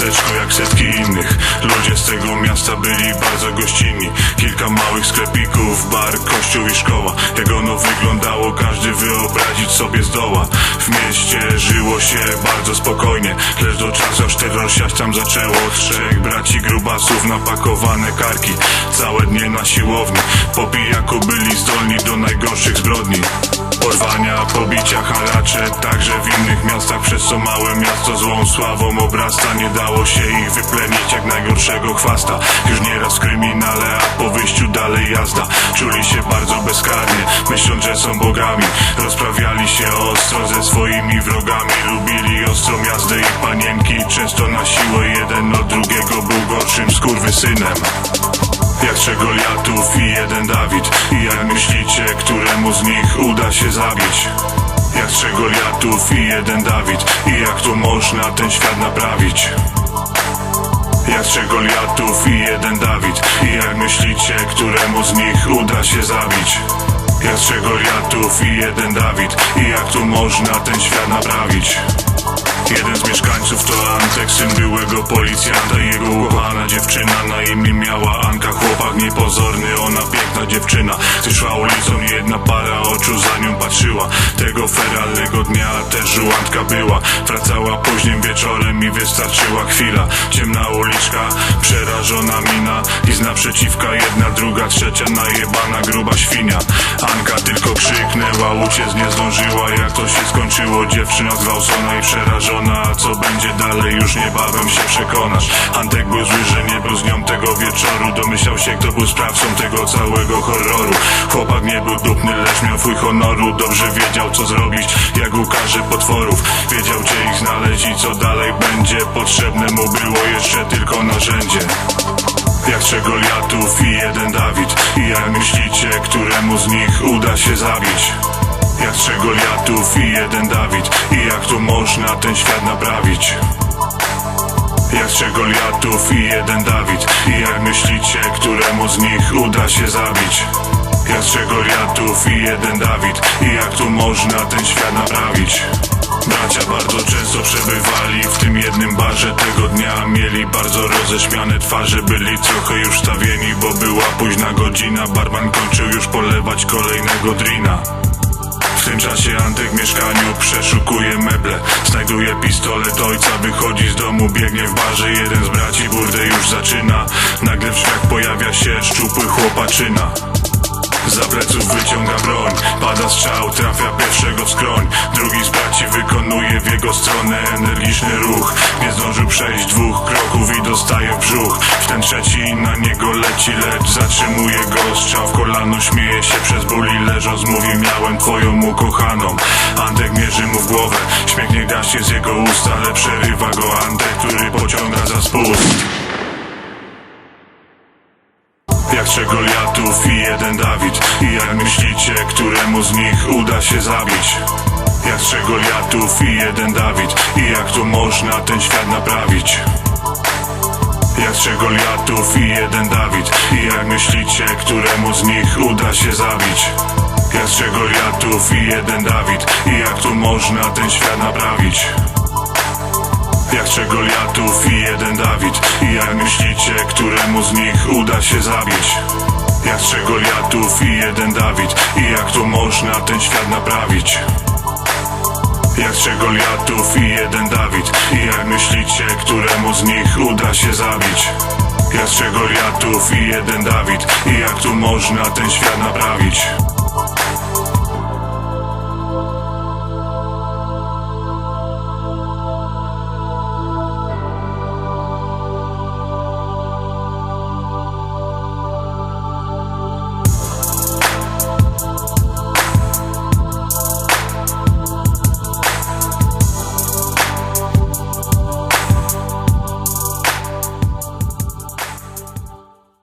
miasteczko jak setki innych. Ludzie z tego miasta byli bardzo gościnni. Kilka małych sklepików, bar, kościół i szkoła. Jak ono wyglądało każdy wyobrazić sobie zdoła. W mieście żyło się bardzo spokojnie Lecz do czasu aż terror siać tam zaczęło Trzech braci grubasów napakowane karki. Całe dnie na siłowni. Po pijaku byli zdolni do najgorszych zbrodni Porwania, pobicia, haracze Także w innych miastach Przez co małe miasto złą sławą obrasta Nie dało się ich wyplenić jak najgorszego chwasta. Już nieraz w kryminale, a po wyjściu dalej jazda. Czuli się bardzo bezkarnie, myśląc, że są bogami. Rozprawiali się ostro ze swoimi wrogami. Lubili ostrą jazdę i panienki Często na siłę jeden od drugiego. Był gorszym skurwysynem jak trzech Goliatów i jeden Dawid I jak myślicie, któremu z nich uda się zabić? Jak trzech Goliatów i jeden Dawid I jak tu można ten świat naprawić? Jak trzech Goliatów i jeden Dawid I jak myślicie, któremu z nich uda się zabić? Jak trzech Goliatów i jeden Dawid I jak tu można ten świat naprawić? Jeden z mieszkańców to Antek, syn byłego policjanta Jego ukochana dziewczyna na imię miała Anka niepozorny, ona piękna dziewczyna. Gdy szła ulicą, jedna para oczu za nią patrzyła. Tego feralnego dnia też żułantka była. Wracała późnym wieczorem i wystarczyła chwila. Ciemna uliczka, przerażona mina I z naprzeciwka jedna, druga, trzecia najebana gruba uciec nie zdążyła Jak to się skończyło, dziewczyna zgwałcona i przerażona. A co będzie dalej już niebawem się przekonasz. Antek był zły, że nie był z nią tego wieczoru. Domyślał się kto był sprawcą tego całego horroru. Chłopak nie był dupny, lecz miał twój honoru. Dobrze wiedział co zrobić, jak ukaże potworów. Wiedział gdzie ich znaleźć i co dalej będzie. Potrzebne mu było jeszcze tylko narzędzie. Jak trzech Goliatów i jeden Dawid. I jak myślicie, któremu z nich uda się zabić? Trzech Goliatów i jeden Dawid I jak tu można ten świat naprawić? Jak Goliatów i jeden Dawid I jak myślicie, któremu z nich uda się zabić? Jak Goliatów i jeden Dawid I jak tu można ten świat naprawić? Bracia bardzo często przebywali w tym jednym barze tego dnia Mieli bardzo roześmiane twarze, byli trochę już stawieni Bo była późna godzina, barman kończył już polewać kolejnego drina tym czasie Antek w mieszkaniu przeszukuje meble. Znajduje pistolet ojca, wychodzi z domu, biegnie w barze. Jeden z braci burdę już zaczyna. Nagle w drzwiach pojawia się szczupły chłopaczyna. Za pleców wyciąga broń Pada strzał, trafia pierwszego w skroń. Drugi z braci wykonuje w jego stronę energiczny ruch. Nie zdążył przejść dwóch kroków i dostaje w brzuch ten trzeci na niego leci, lecz zatrzymuje go. Strzał w kolano, śmieje się przez ból i leżąc mówi Miałem twoją ukochaną. Antek mierzy mu w głowę. Śmiech nie gaśnie z jego ust, ale przerywa go Antek, który pociąga za spust. Jak trzech Goliatów i jeden Dawid. I jak myślicie, któremu z nich uda się zabić? Jak trzech Goliatów i jeden Dawid. I jak tu można ten świat naprawić? Jak trzech Goliatów i jeden Dawid I jak myślicie, któremu z nich uda się zabić? Jak trzech Goliatów i jeden Dawid I jak tu można ten świat naprawić? Jak trzech Goliatów i jeden Dawid I jak myślicie, któremu z nich uda się zabić? Jak trzech Goliatów i jeden Dawid I jak tu można ten świat naprawić? Jak Goliatów i jeden Dawid I jak myślicie, któremu z nich uda się zabić? Jak Goliatów i jeden Dawid I jak tu można ten świat naprawić?